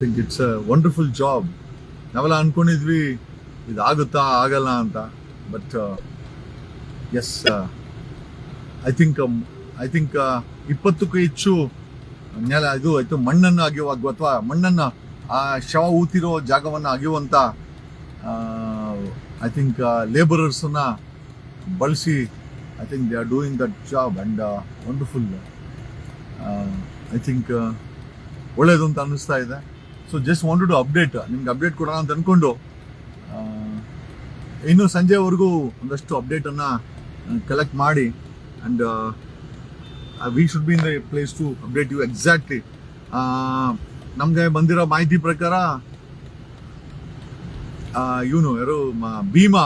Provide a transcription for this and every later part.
Think it's a wonderful job ನಾವೆಲ್ಲ ಅನ್ಕೊಂಡಿದ್ವಿ, ಇದಾಗುತ್ತಾ, ಆಗಲ್ಲ ಅಂತ. But yes I think I think ಇಪ್ಪತ್ತಕ್ಕೂ ಹೆಚ್ಚು ನೆಲ ಇದು ಆಯಿತು, ಮಣ್ಣನ್ನು ಅಗೆಯುವ, ಅಥವಾ ಮಣ್ಣನ್ನು, ಆ ಶವ ಊತಿರೋ ಜಾಗವನ್ನು ಅಗೆಯುವಂಥ ಐ ಥಿಂಕ್ ಲೇಬರರ್ಸನ್ನು ಬಳಸಿ I think they are doing that job and wonderful I think ಒಳ್ಳೆಯದು ಅಂತ ಅನ್ನಿಸ್ತಾ ಇದೆ. So just wanted to update ನಿಮ್ಗೆ ಅಪ್ಡೇಟ್ ಕೊಡೋಣ ಅಂತ ಅಂದ್ಕೊಂಡು ಇನ್ನೂ ಸಂಜೆವರೆಗೂ ಒಂದಷ್ಟು ಅಪ್ಡೇಟನ್ನು ಕಲೆಕ್ಟ್ ಮಾಡಿ and we should be in the place to update you exactly ನಮಗೆ ಬಂದಿರೋ ಮಾಹಿತಿ ಪ್ರಕಾರ ಇವನು ಯಾರು ಭೀಮಾ,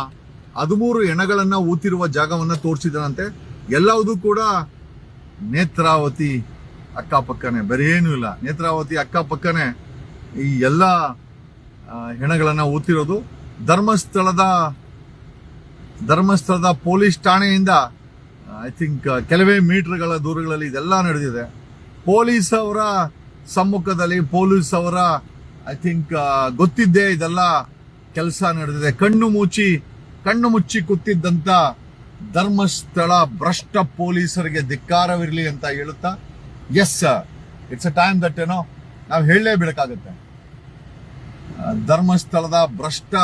ಹದಿಮೂರು ಎಣಗಳನ್ನು ಊತಿರುವ ಜಾಗವನ್ನು ತೋರಿಸಿದನಂತೆ ಎಲ್ಲವುದೂ ಕೂಡ ನೇತ್ರಾವತಿ ಅಕ್ಕಪಕ್ಕನೇ, ಬೇರೆ ಏನೂ ಇಲ್ಲ. ನೇತ್ರಾವತಿ ಅಕ್ಕಪಕ್ಕನೆ. ಈ ಎಲ್ಲ ಹೆಣಗಳನ್ನು ಊತಿರೋದು ಧರ್ಮಸ್ಥಳದ ಧರ್ಮಸ್ಥಳದ ಪೊಲೀಸ್ ಠಾಣೆಯಿಂದ ಐ ಥಿಂಕ್ ಕೆಲವೇ ಮೀಟರ್ಗಳ ದೂರಗಳಲ್ಲಿ ಇದೆಲ್ಲ ನಡೆದಿದೆ. ಪೊಲೀಸ್ ಅವರ ಸಮ್ಮುಖದಲ್ಲಿ ಪೊಲೀಸ್ ಅವರ ಐ ಥಿಂಕ್ ಗೊತ್ತಿದ್ದೇ ಇದೆಲ್ಲ ಕೆಲಸ ನಡೆದಿದೆ. ಕಣ್ಣು ಮುಚ್ಚಿ ಕಣ್ಣು ಮುಚ್ಚಿ ಕೂತಿದ್ದಂತ ಧರ್ಮಸ್ಥಳ ಭ್ರಷ್ಟ ಪೊಲೀಸರಿಗೆ ಧಿಕ್ಕಾರವಿರಲಿ ಅಂತ ಹೇಳುತ್ತಾ? Yes it's a time that ಏನೋ ನಾವು ಹೇಳಲೇಬೇಕಾಗತ್ತೆ ಧರ್ಮಸ್ಥಳದ ಭ್ರಷ್ಟ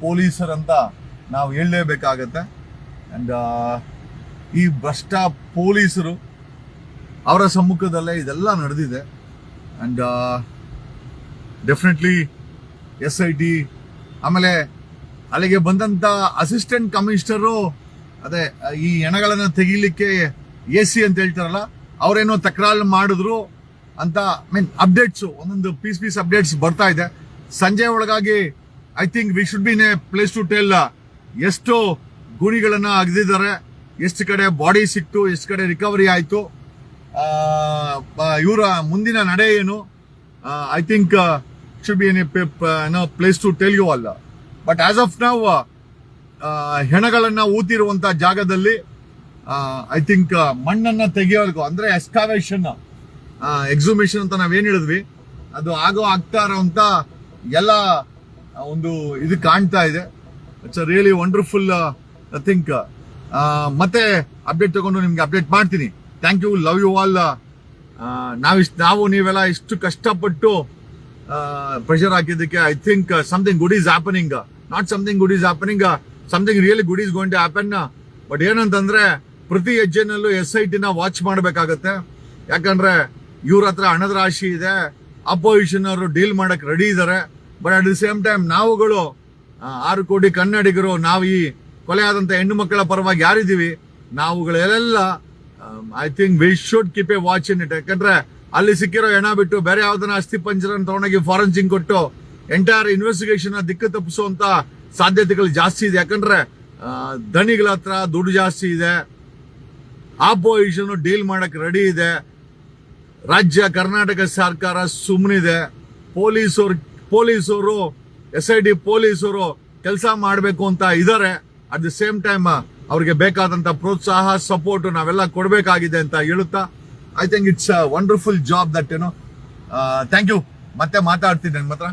ಪೊಲೀಸರಂತ ನಾವು ಹೇಳಲೇಬೇಕಾಗತ್ತೆ. ಅಂಡ್ ಈ ಭ್ರಷ್ಟ ಪೊಲೀಸರು ಅವರ ಸಮ್ಮುಖದಲ್ಲೇ ಇದೆಲ್ಲ ನಡೆದಿದೆ. And definitely S I T, ಆಮೇಲೆ ಅಲ್ಲಿಗೆ ಬಂದಂತ ಅಸಿಸ್ಟೆಂಟ್ ಕಮಿಷನರು, ಅದೇ, ಈ ಎಣಗಳನ್ನು ತೆಗಿಲಿಕ್ಕೆ ಎ ಸಿ ಅಂತ ಹೇಳ್ತಾರಲ್ಲ, ಅವರೇನೋ ತಕರಾರು ಮಾಡಿದ್ರು. ಅಂತ ಮೀನ್ ಅಪ್ಡೇಟ್ಸ್ ಒಂದೊಂದು ಪೀಸ್ ಪೀಸ್ ಅಪ್ಡೇಟ್ಸ್ ಬರ್ತಾ ಇದೆ. ಸಂಜೆ ಒಳಗಾಗಿ I think we should be in place to tell ಎಷ್ಟು ಗುಣಿಗಳನ್ನ ಅಗದಿದ್ದಾರೆ. ಎಷ್ಟು ಕಡೆ ಬಾಡಿ ಸಿಕ್ತು, ಎಷ್ಟು ಕಡೆ ರಿಕವರಿ ಆಯ್ತು. ಇವರ ಮುಂದಿನ ನಡೆ ಏನು? I think should be in no place to tell you ಅಲ್ಲ ಬಟ್ ಆಸ್ ಆಫ್ ನಾವು ಹೆಣಗಳನ್ನು ಊತಿರುವಂತ ಜಾಗದಲ್ಲಿ ಐ ಥಿಂಕ್ ಮಣ್ಣನ್ನ ತೆಗೆಯೋರ್ಗು ಅಂದ್ರೆ ಎಸ್ಕಾವೇಶನ್ ಎಕ್ಸುಮೇಷನ್ ಅಂತ ನಾವೇನ್ ಹೇಳಿದ್ವಿ? ಅದು ಆಗೋ ಆಗ್ತಾ ಇರೋಂತ ಎಲ್ಲ ಒಂದು ಇದು ಕಾಣ್ತಾ ಇದೆ. ಇಟ್ಸ್ ರಿಯಲಿ ವಂಡರ್ಫುಲ್ ಥಿಂಕ್ ಮತ್ತೆ ಅಪ್ಡೇಟ್ ತಗೊಂಡು ನಿಮ್ಗೆ ಅಪ್ಡೇಟ್ ಮಾಡ್ತೀನಿ. Thank you love you all ನಾವಿಷ್ಟು, ನಾವು ನೀವೆಲ್ಲ ಇಷ್ಟು ಕಷ್ಟಪಟ್ಟು pressure ಹಾಕಿದ್ದಕ್ಕೆ I think something good is happening not something good is happening something really good is going to happen but ಏನಂತಂದ್ರೆ, ಪ್ರತಿ ಹೆಜ್ಜೆನಲ್ಲೂ ಎಸ್ ಐ ಟಿನ ವಾಚ್ ಮಾಡಬೇಕಾಗತ್ತೆ. ಯಾಕಂದ್ರೆ ಇವ್ರ ಹತ್ರ ಹಣದ ರಾಶಿ ಇದೆ ಅಪೋಸಿಷನ್ ಅವರು ಡೀಲ್ ಮಾಡಕ್ ರೆಡಿ ಇದ್ದಾರೆ but at the same time ನಾವುಗಳು ಆರು ಕೋಟಿ ಕನ್ನಡಿಗರು, ನಾವು ಈ ಕೊಲೆ ಆದಂತ ಹೆಣ್ಣು ಮಕ್ಕಳ ಪರವಾಗಿ ಯಾರಿದ್ದೀವಿ? ನಾವುಗಳೆಲ್ಲ I think we should keep a watch in it ಯಾಕಂದ್ರೆ ಅಲ್ಲಿ ಸಿಕ್ಕಿರೋ ಹೆಣ ಬಿಟ್ಟು ಬೇರೆ ಯಾವ್ದನ್ನ ಅಸ್ಥಿ ಪಂಜರನ್ನ ತಗೊಂಡೋಗಿ ಫಾರೆನ್ಸಿಂಗ್ ಕೊಟ್ಟು ಎಂಟೈರ್ ಇನ್ವೆಸ್ಟಿಗೇಷನ್ ದಿಕ್ಕು ತಪ್ಪಿಸುವಂತ ಸಾಧ್ಯತೆಗಳು ಜಾಸ್ತಿ ಇದೆ. ಯಾಕಂದ್ರೆ ದಣಿಗಳ ಹತ್ರ ದುಡ್ಡು ಜಾಸ್ತಿ ಇದೆ. ಆಪೋಸಿಷನ್ ಡೀಲ್ ಮಾಡಕ್ ರೆಡಿ ಇದೆ. ರಾಜ್ಯ ಕರ್ನಾಟಕ ಸರ್ಕಾರ ಸುಮ್ಮನಿದೆ ಪೊಲೀಸರು ಪೊಲೀಸರು ಎಸ್ ಐ ಡಿ ಪೊಲೀಸರು ಕೆಲಸ ಮಾಡಬೇಕು ಅಂತ ಇದ್ದಾರೆ ಅಟ್ ದಿ ಸೇಮ್ ಟೈಮ್ ಅವ್ರಿಗೆ ಬೇಕಾದಂತ ಪ್ರೋತ್ಸಾಹ ಸಪೋರ್ಟ್ ನಾವೆಲ್ಲ ಕೊಡಬೇಕಾಗಿದೆ ಅಂತ ಹೇಳುತ್ತಾ I think it's a wonderful job that ಏನೋ ಥ್ಯಾಂಕ್ ಯು ಮತ್ತೆ ಮಾತಾಡ್ತೀನಿ ನನ್ನ ಹತ್ರ